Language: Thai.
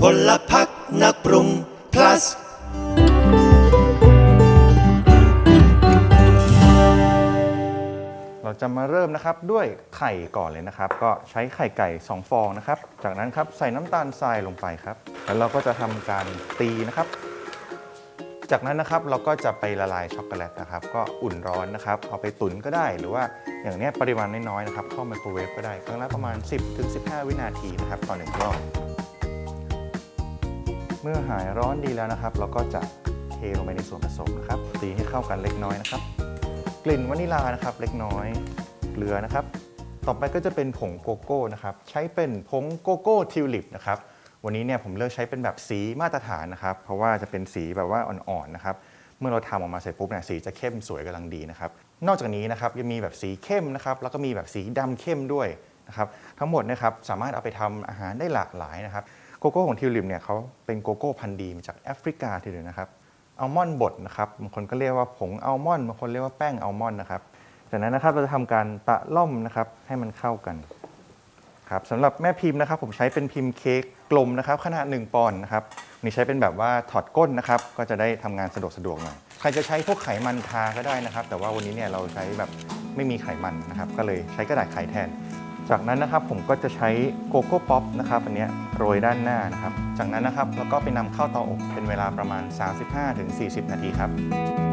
พลพักนักปรุง plus เราจะมาเริ่มนะครับด้วยไข่ก่อนเลยนะครับ ก็ใช้ไข่ไก่ 2 ฟองนะครับ จากนั้นครับใส่น้ำตาลทรายลงไปครับ แล้วเราก็จะทำการตีนะครับ จากนั้นนะครับเราก็จะไปละลายช็อกโกแลตนะครับ ก็อุ่นร้อนนะครับ เอาไปตุ๋นก็ได้หรือว่าอย่างเนี้ยปริมาณน้อยๆนะครับเข้าไมโครเวฟก็ได้ครั้งละประมาณ 10-15 วินาทีนะครับต่อหนึ่งรอบ เมื่อหายร้อนดีแล้วนะครับ เราก็จะเทลงไปในส่วนผสมนะครับ ตีให้เข้ากันเล็กน้อยนะครับ กลิ่นวานิลานะครับเล็กน้อยเกลือนะครับ ต่อไปก็จะเป็นผงโกโก้นะครับ ใช้เป็นผงโกโก้ทิวลิปนะครับ วันนี้เนี่ยผมเลือกใช้เป็นแบบสีมาตรฐานนะครับ เพราะว่าจะเป็นสีแบบว่าอ่อนๆนะครับ เมื่อเราทำออกมาเสร็จปุ๊บเนี่ยสีจะเข้มสวยกำลังดีนะครับ นอกจากนี้นะครับยังมีแบบสีเข้มนะครับ แล้วก็มีแบบสีดำเข้มด้วยนะครับ ทั้งหมดนะครับสามารถเอาไปทำอาหารได้หลากหลายนะครับ โกโก้ของทิวลิปเนี่ยเขาเป็นโกโก้พันธุ์ดีมาจากแอฟริกาทีเดียวนะครับอัลมอนด์บดนะครับบางคนก็เรียกว่าผงอัลมอนด์บางคนเรียกว่าแป้งอัลมอนด์นะครับจากนั้นนะครับเราจะทำการตะล่อมนะครับให้มันเข้ากันครับสำหรับแม่พิมพ์นะครับ ผมใช้เป็นพิมพ์เค้กกลมนะครับ ขนาด 1 ปอนด์นะครับนี่ใช้เป็นแบบว่าถอดก้นนะครับ ก็จะได้ทำงานสะดวกสะดวกหน่อยใครจะใช้พวกไขมันทาก็ได้นะครับ แต่ว่าวันนี้เนี่ยเราใช้แบบไม่มีไขมันนะครับ ก็เลยใช้กระดาษไขแทน จากนั้นนะครับผมก็จะใช้โกโก้ป๊อปนะครับอันนี้โรยด้านหน้านะครับ จากนั้นนะครับแล้วก็ไปนำเข้าเตาอบเป็นเวลาประมาณ 35-40 นาทีครับ